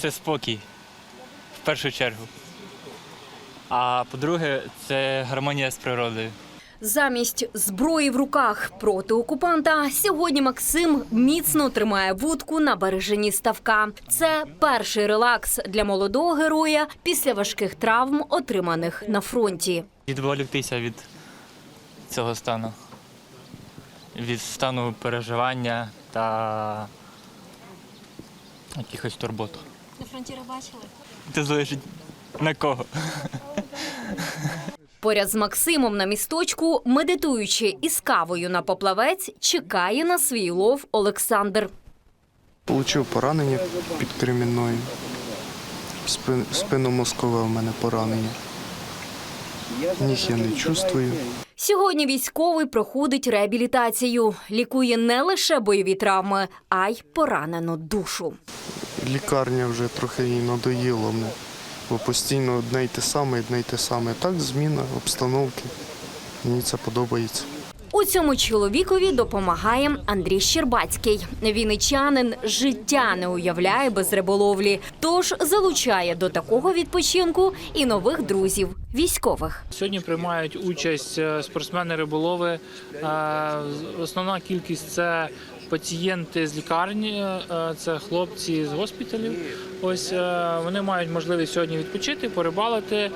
це спокій в першу чергу. А по-друге, це гармонія з природою. Замість зброї в руках проти окупанта сьогодні Максим міцно тримає вудку на бережині ставка. Це перший релакс для молодого героя після важких травм, отриманих на фронті. Відволіктися від цього стану, від стану переживання та якихось турбот. На фронті бачили? Це залежить на кого. Поряд з Максимом на місточку, медитуючи із кавою на поплавець, чекає на свій лов Олександр. Получив поранення під Кремінною. Спин, спинномозкове в мене поранення. Ніг я не чувствую. Сьогодні військовий проходить реабілітацію, лікує не лише бойові травми, а й поранену душу. Лікарня вже трохи їй надоїло мене. Бо постійно одне й те саме, одне й те саме. Так, зміна обстановки. Мені це подобається. У цьому чоловікові допомагає Андрій Щербацький. Вінничанин життя не уявляє без риболовлі, тож залучає до такого відпочинку і нових друзів військових. Сьогодні приймають участь е, спортсмени-риболови. Е, Основна кількість це пацієнти з лікарні, е, це хлопці з госпіталів. Ось е, вони мають можливість сьогодні відпочити, порибалити.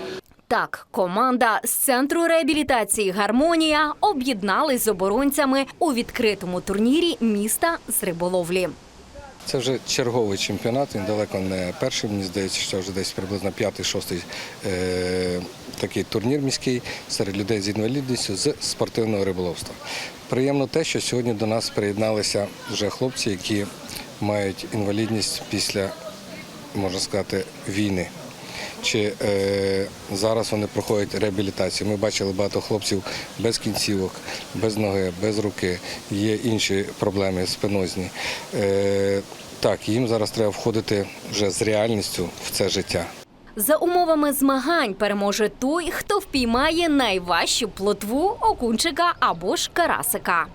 Так, команда з центру реабілітації Гармонія об'єдналась з оборонцями у відкритому турнірі міста з риболовлі. Це вже черговий чемпіонат, він далеко не перший, мені здається, що вже десь приблизно п'ятий-шостий е, такий турнір міський серед людей з інвалідністю з спортивного риболовства. Приємно те, що сьогодні до нас приєдналися вже хлопці, які мають інвалідність після, можна сказати, війни. Чи е, зараз вони проходять реабілітацію. Ми бачили багато хлопців без кінцівок, без ноги, без руки. Є інші проблеми спинозні. Е, так, їм зараз треба входити вже з реальністю в це життя. За умовами змагань переможе той, хто впіймає найважчу плотву окунчика або ж карасика.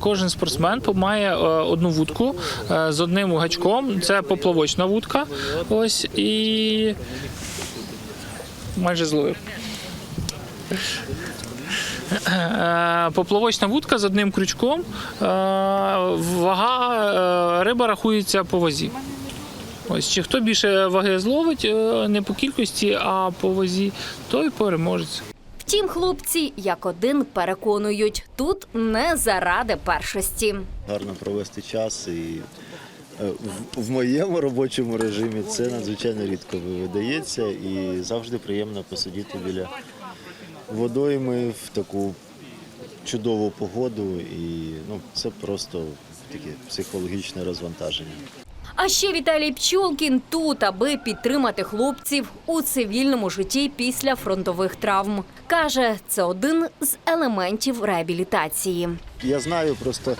Кожен спортсмен має е, одну вудку е, з одним гачком. Це поплавочна вудка. Ось і майже зловив. Е, Поплавочна вудка з одним крючком. Е, Вага е, риба рахується по вазі. Ось чи хто більше ваги зловить не по кількості, а по вазі, той переможець. Втім, хлопці як один переконують, тут не заради першості. гарно провести час. І в, в моєму робочому режимі це надзвичайно рідко видається і завжди приємно посидіти біля водойми в таку чудову погоду. І ну, це просто таке психологічне розвантаження. А ще Віталій Пчолкін тут, аби підтримати хлопців у цивільному житті після фронтових травм. Каже, це один з елементів реабілітації. Я знаю просто,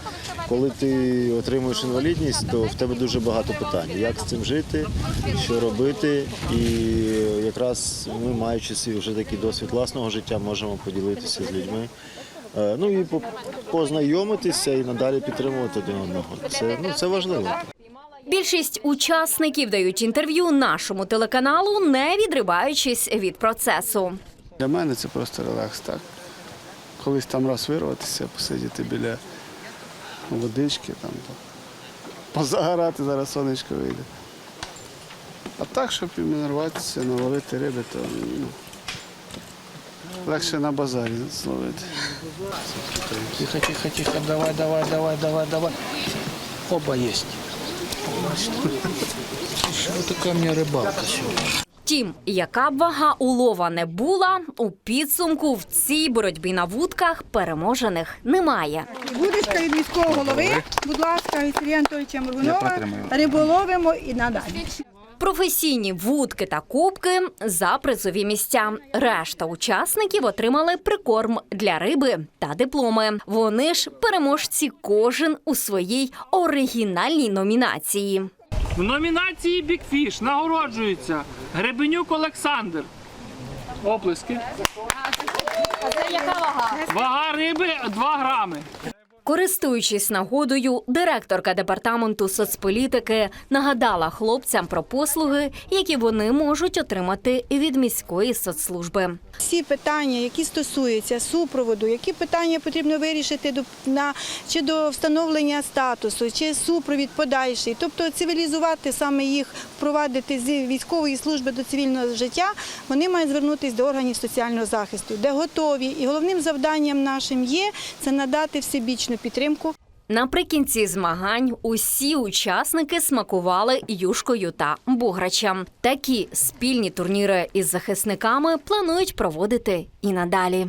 коли ти отримуєш інвалідність, то в тебе дуже багато питань. Як з цим жити, що робити. І якраз ми, маючи свій вже такий досвід власного життя, можемо поділитися з людьми. Е, Ну і познайомитися і надалі підтримувати один одного. Це, ну, це важливо. Більшість учасників дають інтерв'ю нашому телеканалу, не відриваючись від процесу. Для мене це просто релакс, так. Колись там раз вирватися, посидіти біля водички, там, то позагорати, зараз сонечко вийде. А так, щоб імінуватися, наловити риби, то ну, легше на базарі зловити. Тихо, тихо, тихо, давай, давай, давай, давай, давай. Оба есть. Что такая рибалка сегодня? Втім, яка б вага улова не була, у підсумку в цій боротьбі на вудках переможених немає. Будочка від міського голови, будь ласка, від Сергія Анатолійовича Моргунова, риболовимо і надалі. Професійні вудки та кубки за призові місця. Решта учасників отримали прикорм для риби та дипломи. Вони ж переможці кожен у своїй оригінальній номінації. В номінації Бікфіш нагороджується Гребенюк Олександр. Оплески. А це яка вага? Вага риби 2 грами. Користуючись нагодою, директорка департаменту соцполітики нагадала хлопцям про послуги, які вони можуть отримати від міської соцслужби. Всі питання, які стосуються супроводу, які питання потрібно вирішити до на чи до встановлення статусу, чи супровід подальший, тобто цивілізувати саме їх, впровадити з військової служби до цивільного життя, вони мають звернутися до органів соціального захисту, де готові. І головним завданням нашим є це надати всебічну підтримку Наприкінці змагань усі учасники смакували юшкою та буграчем. Такі спільні турніри із захисниками планують проводити і надалі.